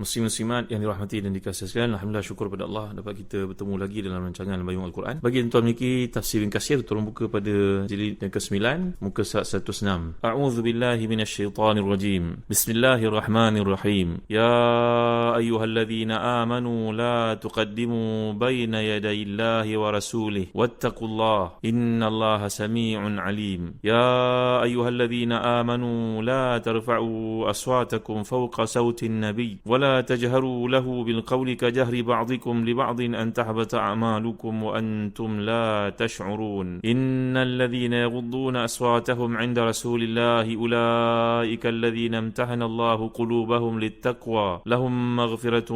Muslim muslimat yang dirahmati dan dikasihi sekalian, alhamdulillah syukur pada Allah dapat kita bertemu lagi dalam rancangan Bayung Al-Quran. Bagi tuan memiliki tafsir ringkasnya, tolong buka pada jilid yang ke-9, muka surat 106. A'udzu billahi minasyaitonir rajim. Bismillahirrahmanirrahim. Ya ayyuhalladzina amanu la tuqaddimu baina yaday Allahi wa rasulih wattaqullaha innallaha samii'un 'alim. Ya ayyuhalladzina amanu la tarfa'u aswatakum fawqa sawtin nabiy wa تجهروا له بالقول كجهر بعضكم لبعض أن تحبط أعمالكم وأنتم لا تشعرون إن الذين يغضون أصواتهم عند رسول الله أولئك الذين امتحن الله قلوبهم للتقوى لهم مغفرة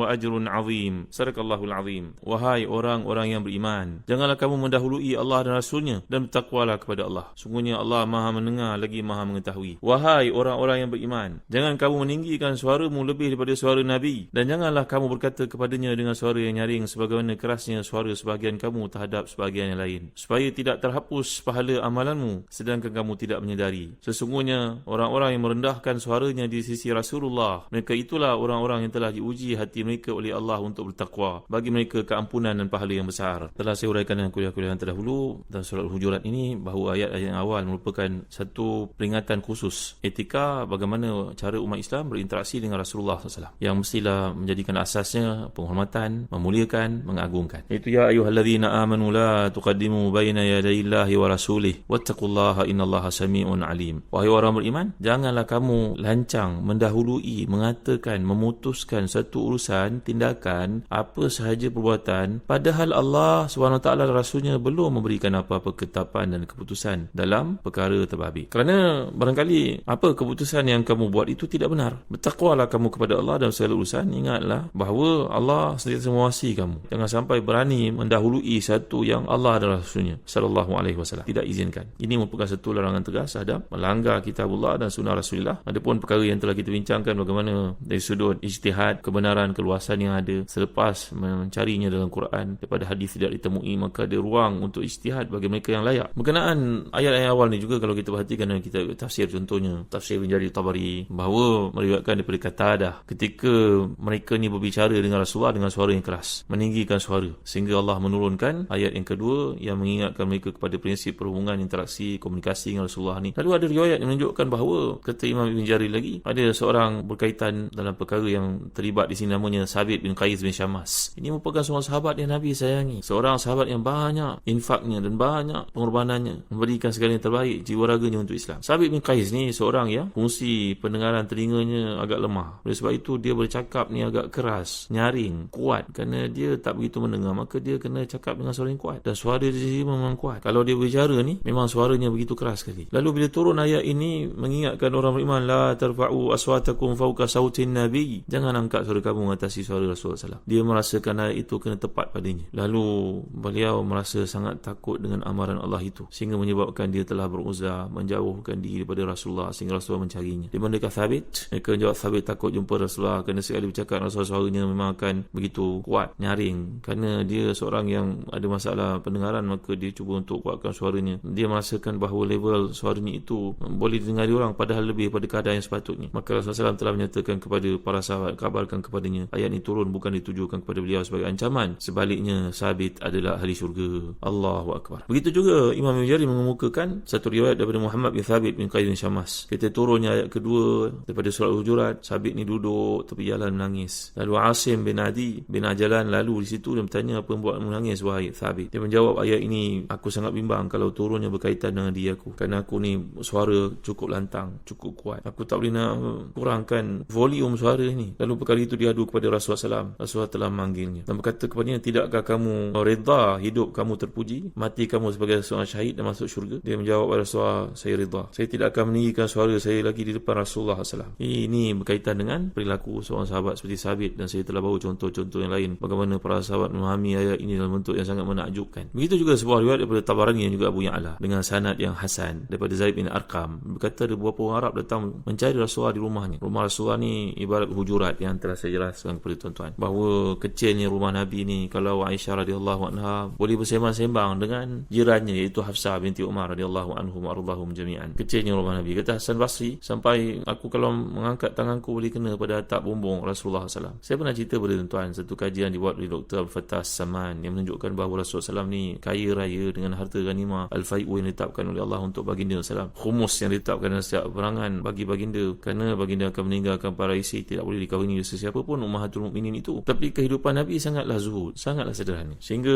وأجر عظيم صدق الله العظيم Wahai orang-orang yang beriman Janganlah kamu mendahului Allah dan Rasulnya Dan bertakwalah kepada Allah Sungguhnya Allah maha mendengar lagi maha mengetahui Wahai orang-orang yang beriman Jangan kamu meninggikan suaramu lebih daripada suara Nabi. Dan janganlah kamu berkata kepadanya dengan suara yang nyaring sebagaimana kerasnya suara sebahagian kamu terhadap sebahagian yang lain. Supaya tidak terhapus pahala amalanmu sedangkan kamu tidak menyedari. Sesungguhnya orang-orang yang merendahkan suaranya di sisi Rasulullah mereka itulah orang-orang yang telah diuji hati mereka oleh Allah untuk bertakwa. Bagi mereka keampunan dan pahala yang besar. Telah saya uraikan dalam kuliah-kuliah yang terdahulu dan surat hujurat ini bahawa ayat-ayat yang awal merupakan satu peringatan khusus etika bagaimana cara umat Islam berinteraksi dengan Rasulullah SAW yang mestilah menjadikan asasnya penghormatan, memuliakan, mengagungkan. Itu ya ayyuhallazina amanu la tuqaddimu baina yadayillahi wa rasulih wattaqullaha innallaha samii'un alim. Wahai orang beriman, janganlah kamu lancang mendahului, mengatakan, memutuskan satu urusan, tindakan, apa sahaja perbuatan padahal Allah SWT Rasulnya belum memberikan apa-apa ketetapan dan keputusan dalam perkara terbabi. Kerana barangkali apa keputusan yang kamu buat itu tidak benar. Bertakwalah kamu kepada Allah dalam segala urusan ingatlah bahawa Allah sentiasa mengawasi kamu. Jangan sampai berani mendahului satu yang Allah dan Rasulnya sallallahu alaihi wasallam. Tidak izinkan. Ini merupakan satu larangan tegas terhadap melanggar kitabullah dan sunnah Rasulullah. Adapun perkara yang telah kita bincangkan bagaimana dari sudut ijtihad kebenaran keluasan yang ada selepas mencarinya dalam Quran daripada hadis tidak ditemui maka ada ruang untuk ijtihad bagi mereka yang layak. Berkenaan ayat-ayat awal ni juga kalau kita perhatikan dalam kitab tafsir contohnya tafsir menjadi tabari bahawa meriwayatkan daripada kata dah ketika mereka ni berbicara dengan Rasulullah dengan suara yang keras meninggikan suara sehingga Allah menurunkan ayat yang kedua yang mengingatkan mereka kepada prinsip perhubungan interaksi komunikasi dengan Rasulullah ni. Lalu ada riwayat yang menunjukkan bahawa kata Imam Ibn Jari lagi ada seorang berkaitan dalam perkara yang terlibat di sini namanya Sabit bin Qais bin Syamas ini merupakan seorang sahabat yang Nabi sayangi seorang sahabat yang banyak infaknya dan banyak pengorbanannya memberikan segala yang terbaik jiwa raganya untuk Islam. Sabit bin Qais ni seorang yang fungsi pendengaran telinganya agak lemah. Oleh sebab itu dia bercakap ni agak keras, nyaring, kuat kerana dia tak begitu mendengar maka dia kena cakap dengan suara yang kuat dan suara dia memang kuat. Kalau dia berbicara ni memang suaranya begitu keras sekali. Lalu bila turun ayat ini mengingatkan orang beriman la tarfa'u aswatakum fawqa sautin nabi. Jangan angkat suara kamu mengatasi suara Rasulullah SAW. Dia merasakan ayat itu kena tepat padanya. Lalu beliau merasa sangat takut dengan amaran Allah itu sehingga menyebabkan dia telah beruzah menjauhkan diri daripada Rasulullah sehingga Rasulullah mencarinya. Di mana Thabit, mereka menjawab Thabit takut jumpa Rasulullah kerana sekali bercakap Rasulullah suaranya memang akan begitu kuat, nyaring. Kerana dia seorang yang ada masalah pendengaran maka dia cuba untuk kuatkan suaranya. Dia merasakan bahawa level suaranya itu boleh didengar orang padahal lebih pada keadaan yang sepatutnya. Maka Rasulullah SAW telah menyatakan kepada para sahabat, kabarkan kepadanya ayat ini turun bukan ditujukan kepada beliau sebagai ancaman. Sebaliknya, sabit adalah ahli syurga. Allahu Akbar. Begitu juga Imam Mujari mengemukakan satu riwayat daripada Muhammad bin Thabit bin Qais bin Syamas. Kita turunnya ayat kedua daripada surah Hujurat. Sabit ni duduk duduk tepi jalan menangis. Lalu Asim bin Adi bin Ajalan lalu di situ dia bertanya apa yang buat menangis wahai Thabit. Dia menjawab ayat ini aku sangat bimbang kalau turunnya berkaitan dengan dia aku. Kerana aku ni suara cukup lantang, cukup kuat. Aku tak boleh nak kurangkan volume suara ini. Lalu perkara itu diadu kepada Rasulullah SAW. Rasulullah telah memanggilnya. Dan berkata kepadanya, tidakkah kamu reda hidup kamu terpuji? Mati kamu sebagai seorang syahid dan masuk syurga? Dia menjawab Rasulullah, saya reda. Saya tidak akan meninggikan suara saya lagi di depan Rasulullah SAW. Ini berkaitan dengan perilaku seorang sahabat seperti Sabit dan saya telah bawa contoh-contoh yang lain. Bagaimana para sahabat memahami ayat ini dalam bentuk yang sangat menakjubkan. Begitu juga sebuah riwayat daripada Tabarani yang juga Abu Ya'la dengan sanad yang hasan daripada Zaid bin Arqam. Berkata ada beberapa orang Arab datang mencari Rasulullah di rumahnya. Rumah Rasulullah ni ibarat hujurat yang telah saya jelaskan kepada tuan-tuan. Bahawa kecilnya rumah Nabi ni kalau Aisyah radhiyallahu anha boleh bersembang-sembang dengan jirannya iaitu Hafsah binti Umar radhiyallahu anhu wa jami'an. Kecilnya rumah Nabi. Kata Hasan Basri sampai aku kalau mengangkat tanganku boleh kena pada atap bumbung Rasulullah SAW. Saya pernah cerita kepada tuan-tuan satu kajian dibuat oleh Dr. Fattah Saman yang menunjukkan bahawa Rasulullah SAW ni kaya raya dengan harta ghanimah al-fai'u yang ditetapkan oleh Allah untuk baginda SAW. Khumus yang ditetapkan dalam setiap perangan bagi baginda kerana baginda akan meninggalkan para isi tidak boleh dikawini oleh sesiapa pun Ummahatul Mukminin itu. Tapi kehidupan Nabi sangatlah zuhud, sangatlah sederhana. Sehingga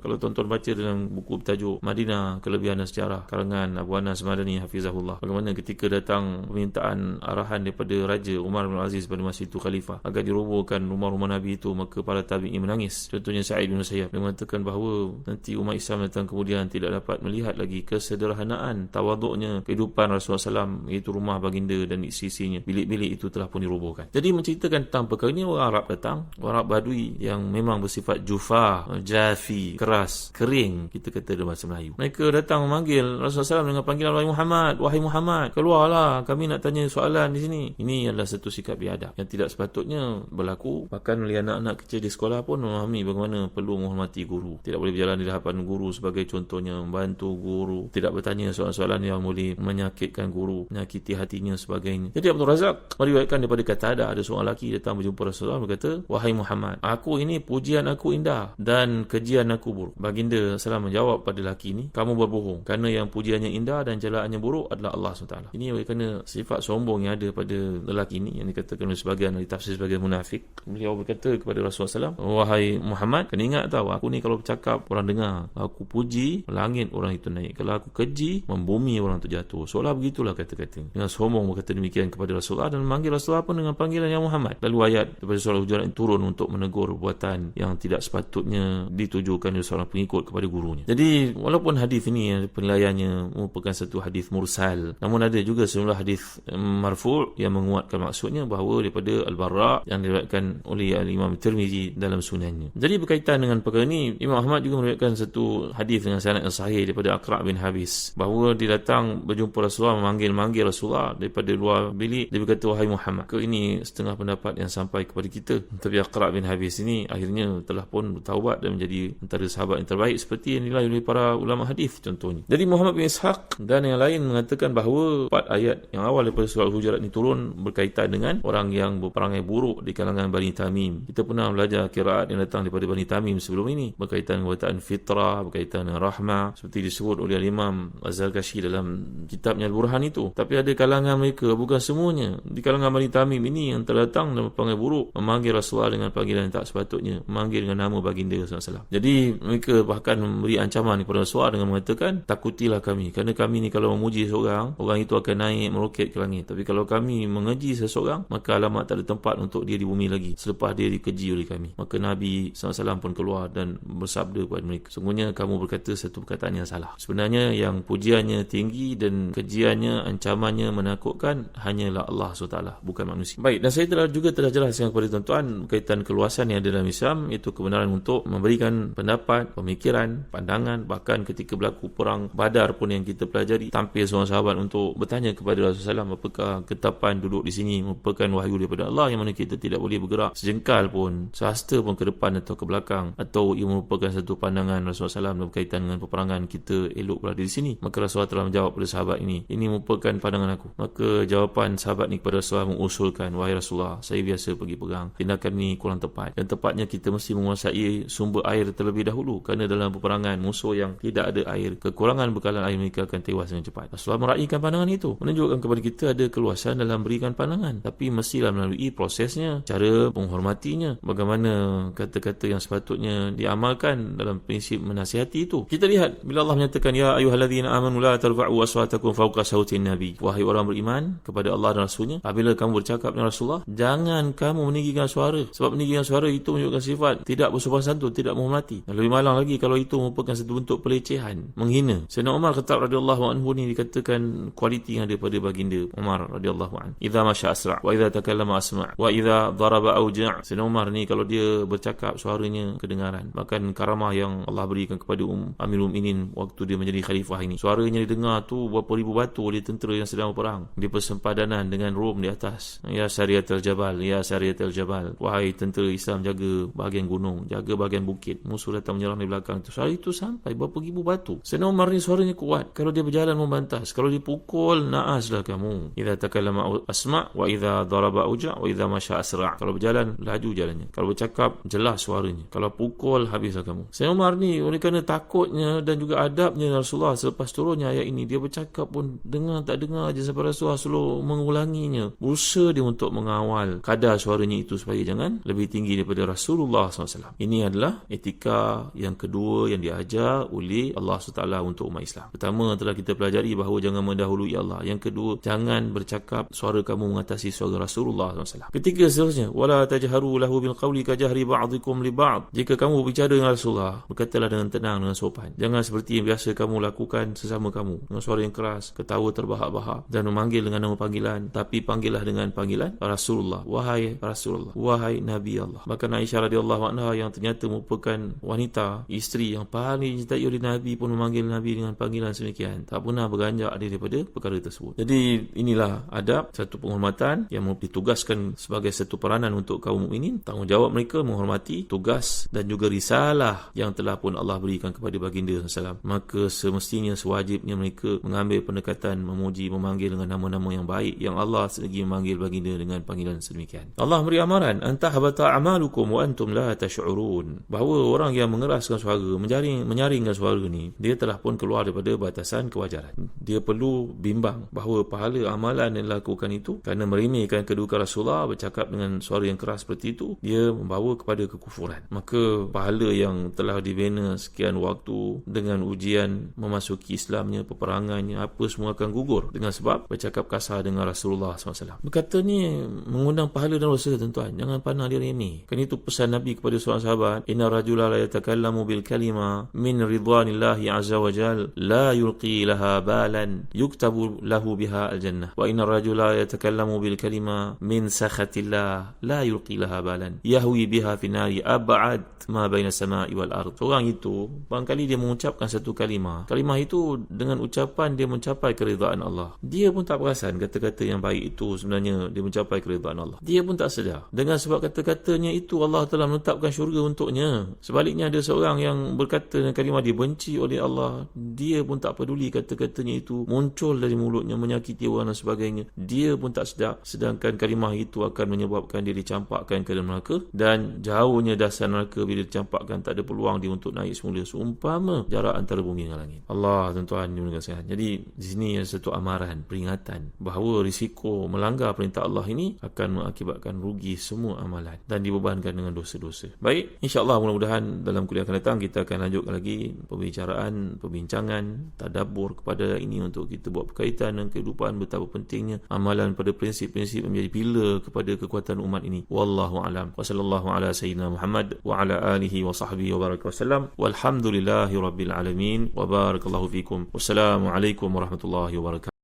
kalau tuan-tuan baca dalam buku bertajuk Madinah Kelebihan dan Sejarah karangan Abu Anas Madani Hafizahullah bagaimana ketika datang permintaan arahan daripada Raja Umar bin Aziz pada masa itu khalifah. Agar dirobohkan rumah-rumah Nabi itu maka para tabi'in menangis. Contohnya Sa'id bin Sayyab dia mengatakan bahawa nanti umat Islam datang kemudian tidak dapat melihat lagi kesederhanaan tawaduknya kehidupan Rasulullah SAW iaitu rumah baginda dan isi-isinya bilik-bilik itu telah pun dirobohkan. Jadi menceritakan tentang perkara ini orang Arab datang orang Arab Badui yang memang bersifat jufa jafi keras kering kita kata dalam bahasa Melayu. Mereka datang memanggil Rasulullah SAW dengan panggilan Wahai Muhammad Wahai Muhammad keluarlah. Kami nak tanya soalan di sini. Ini adalah satu sikap biadab yang tidak sepatutnya berlaku bahkan oleh anak-anak kecil di sekolah pun memahami bagaimana perlu menghormati guru. Tidak boleh berjalan di hadapan guru sebagai contohnya membantu guru. Tidak bertanya soalan-soalan yang boleh menyakitkan guru menyakiti hatinya sebagainya. Jadi Abdul Razak meriwayatkan daripada kata ada ada seorang lelaki datang berjumpa Rasulullah berkata wahai Muhammad aku ini pujian aku indah dan kejian aku buruk. Baginda salam menjawab pada lelaki ini kamu berbohong kerana yang pujiannya indah dan celaannya buruk adalah Allah SWT. Ini kerana sifat sombong yang ada pada lelaki ini yang dikatakan sebagian dari tafsir sebagai munafik beliau berkata kepada Rasulullah SAW wahai Muhammad kena ingat tahu aku ni kalau bercakap orang dengar aku puji langit orang itu naik. Kalau aku keji membumi orang itu jatuh. Seolah begitulah kata-kata. Dengan sombong berkata demikian kepada Rasulullah dan memanggil Rasulullah pun dengan panggilan yang Muhammad. Lalu ayat daripada surah Hujurat turun untuk menegur perbuatan yang tidak sepatutnya ditujukan oleh seorang pengikut kepada gurunya. Jadi walaupun hadis ini penilaiannya merupakan satu hadis mursal namun ada juga sejumlah hadis marfu' yang menguatkan maksudnya bahawa daripada Al-Barra yang diriwayatkan oleh Imam Tirmizi dalam sunannya. Jadi berkaitan dengan perkara ini, Imam Ahmad juga meriwayatkan satu hadis dengan sanad yang sahih daripada Aqra' bin Habis bahawa dia datang berjumpa Rasulullah memanggil-manggil Rasulullah daripada luar bilik dia berkata wahai Muhammad. Ke ini setengah pendapat yang sampai kepada kita. Tapi Aqra' bin Habis ini akhirnya telah pun bertaubat dan menjadi antara sahabat yang terbaik seperti yang dinilai oleh para ulama hadis contohnya. Jadi Muhammad bin Ishaq dan yang lain mengatakan bahawa empat ayat yang awal daripada surah Al-Hujurat ini turun berkaitan dengan orang yang berperangai buruk di kalangan Bani Tamim. Kita pernah belajar kiraat yang datang daripada Bani Tamim sebelum ini berkaitan dengan fitrah, berkaitan dengan rahmah seperti disebut oleh Imam Az-Zarkashi dalam kitabnya Al-Burhan itu. Tapi ada kalangan mereka bukan semuanya di kalangan Bani Tamim ini yang terdatang dan berperangai buruk memanggil Rasulullah dengan panggilan yang tak sepatutnya, memanggil dengan nama baginda SAW. Jadi mereka bahkan memberi ancaman kepada Rasulullah dengan mengatakan takutilah kami kerana kami ni kalau memuji seorang, orang itu akan naik meroket ke langit. Tapi kalau kami mengeji seseorang, maka alamat tak ada tempat untuk dia di bumi lagi selepas dia dikeji oleh kami. Maka Nabi SAW pun keluar dan bersabda kepada mereka. Sungguhnya kamu berkata satu perkataan yang salah. Sebenarnya yang pujiannya tinggi dan kejiannya, ancamannya menakutkan hanyalah Allah SWT, bukan manusia. Baik, dan saya telah juga telah jelaskan kepada tuan-tuan berkaitan keluasan yang ada dalam Islam, itu kebenaran untuk memberikan pendapat, pemikiran, pandangan, bahkan ketika berlaku perang badar pun yang kita pelajari, tampil seorang sahabat untuk bertanya kepada Rasulullah SAW, apakah ketapan duduk di sini merupakan wahyu daripada Allah yang mana kita tidak boleh bergerak sejengkal pun sehasta pun ke depan atau ke belakang atau ia merupakan satu pandangan Rasulullah SAW berkaitan dengan peperangan kita elok berada di sini. Maka Rasulullah telah menjawab pada sahabat ini ini merupakan pandangan aku. Maka jawapan sahabat ini kepada Rasulullah mengusulkan wahai Rasulullah saya biasa pergi perang tindakan ini kurang tepat. Dan tepatnya kita mesti menguasai sumber air terlebih dahulu kerana dalam peperangan musuh yang tidak ada air kekurangan bekalan air mereka akan tewas dengan cepat. Rasulullah meraihkan pandangan itu menunjukkan kepada kita ada keluasan dalam berikan pandangan. Tapi mestilah adalah melalui prosesnya, cara menghormatinya, bagaimana kata-kata yang sepatutnya diamalkan dalam prinsip menasihati itu. Kita lihat bila Allah menyatakan ya ayyuhallazina amanu la tarfa'u aswatakum fawqa sautin nabi. Wahai orang beriman kepada Allah dan Rasulnya, apabila kamu bercakap dengan Rasulullah, jangan kamu meninggikan suara. Sebab meninggikan suara itu menunjukkan sifat tidak bersopan santun, tidak menghormati. Dan lebih malang lagi kalau itu merupakan satu bentuk pelecehan, menghina. Sayyidina Umar Khattab radhiyallahu anhu ni dikatakan kualiti yang ada pada baginda Umar radhiyallahu anhu. Idza masya asra' wa idza takallama asma' wa idza daraba auja' Sayyidina Umar ni kalau dia bercakap suaranya kedengaran. Bahkan karamah yang Allah berikan kepada um, Amirul Mukminin waktu dia menjadi khalifah ini. Suaranya didengar tu berapa ribu batu oleh tentera yang sedang berperang. Di persempadanan dengan Rom di atas. Ya Syariatul Jabal, ya Syariatul Jabal. Wahai tentera Islam jaga bahagian gunung, jaga bahagian bukit. Musuh datang menyerang di belakang tu. Suara itu sampai berapa ribu batu. Sayyidina Umar ni suaranya kuat. Kalau dia berjalan membantas, kalau dipukul naaslah kamu. Idza takallama asma' wa idza daraba uja' wa idza masya asra'. Kalau berjalan laju jalannya. Kalau bercakap jelas suaranya. Kalau pukul habislah kamu. Sayyidina Umar ni oleh kerana takutnya dan juga adabnya Rasulullah selepas turunnya ayat ini dia bercakap pun dengar tak dengar aja sampai Rasulullah selalu mengulanginya. Berusaha dia untuk mengawal kadar suaranya itu supaya jangan lebih tinggi daripada Rasulullah SAW. Ini adalah etika yang kedua yang diajar oleh Allah SWT untuk umat Islam. Pertama telah kita pelajari bahawa jangan mendahului Allah. Yang kedua, jangan bercakap suara kamu mengatasi suara Rasulullah SAW. Ketiga seterusnya, wala tajharu lahu bil qawli kajahri ba'dikum li ba'd. Jika kamu berbicara dengan Rasulullah, berkatalah dengan tenang dengan sopan. Jangan seperti yang biasa kamu lakukan sesama kamu dengan suara yang keras, ketawa terbahak-bahak dan memanggil dengan nama panggilan, tapi panggillah dengan panggilan Rasulullah. Wahai Rasulullah, wahai Nabi Allah. Bahkan Aisyah radhiyallahu anha yang ternyata merupakan wanita, isteri yang paling dicintai oleh Nabi pun memanggil Nabi dengan panggilan semikian. Tak pernah beranjak daripada perkara tersebut. Jadi inilah adab satu penghormatan yang ditugaskan sebagai satu peranan untuk kaum mukminin. Tanggungjawab mereka menghormati tugas dan juga risalah yang telah pun Allah berikan kepada baginda SAW. Maka semestinya sewajibnya mereka mengambil pendekatan memuji, memanggil dengan nama-nama yang baik yang Allah sendiri memanggil baginda dengan panggilan sedemikian. Allah beri amaran, antah bata amalukum wa antum la tash'urun. Bahawa orang yang mengeraskan suara, menjaring, menyaringkan suara ni, dia telah pun keluar daripada batasan kewajaran. Dia perlu bimbang bahawa pahala amalan yang dilakukan itu kerana meremehkan kedudukan Rasulullah bercakap dengan suara yang keras seperti itu, dia membawa kepada kekufuran. Maka pahala yang telah dibina sekian waktu dengan ujian memasuki Islamnya, peperangannya, apa semua akan gugur dengan sebab bercakap kasar dengan Rasulullah SAW. Berkata ni mengundang pahala dan dosa tuan-tuan. Jangan pandang dia remeh. Kan itu pesan Nabi kepada seorang sahabat. Inna rajula la yatakallamu bil kalima min ridwanillahi azza wa jal la yulqi laha balan yuktabu lahu biha al jannah. Wa inna rajula yatakallamu bil kalima min sakhatillah la laha balan yahwi biha fi nari ab'ad ma baina samai wal ard. Orang itu barangkali dia mengucapkan satu kalimah. Kalimah itu dengan ucapan dia mencapai keridaan Allah. Dia pun tak perasan kata-kata yang baik itu sebenarnya dia mencapai keridaan Allah. Dia pun tak sedar. Dengan sebab kata-katanya itu Allah telah menetapkan syurga untuknya. Sebaliknya ada seorang yang berkata dengan kalimah dia benci oleh Allah. Dia pun tak peduli kata-katanya itu muncul dari mulutnya menyakiti orang dan sebagainya. Dia pun tak sedar. Sedangkan kalimah itu akan menyebabkan dia dicampakkan ke dalam neraka dan jauhnya dasar neraka bila dicampakkan tak ada peluang dia untuk naik semula seumpama jarak antara bumi dengan langit. Allah tuan-tuan dimuliakan Jadi di sini ada satu amaran, peringatan bahawa risiko melanggar perintah Allah ini akan mengakibatkan rugi semua amalan dan dibebankan dengan dosa-dosa. Baik, insya-Allah mudah-mudahan dalam kuliah akan datang kita akan lanjutkan lagi pembicaraan, perbincangan, tadabbur kepada ini untuk kita buat berkaitan dengan kehidupan betapa pentingnya amalan pada prinsip-prinsip menjadi pilar kepada kekuatan umat ini. Wallahu alam. Wa sallallahu ala sayyidina Muhammad wa ala alihi wa sahbihi wa baraka wasallam. Walhamdulillahi rabbil alamin. Wa barakallahu fikum. Wassalamu alaikum warahmatullahi wabarakatuh.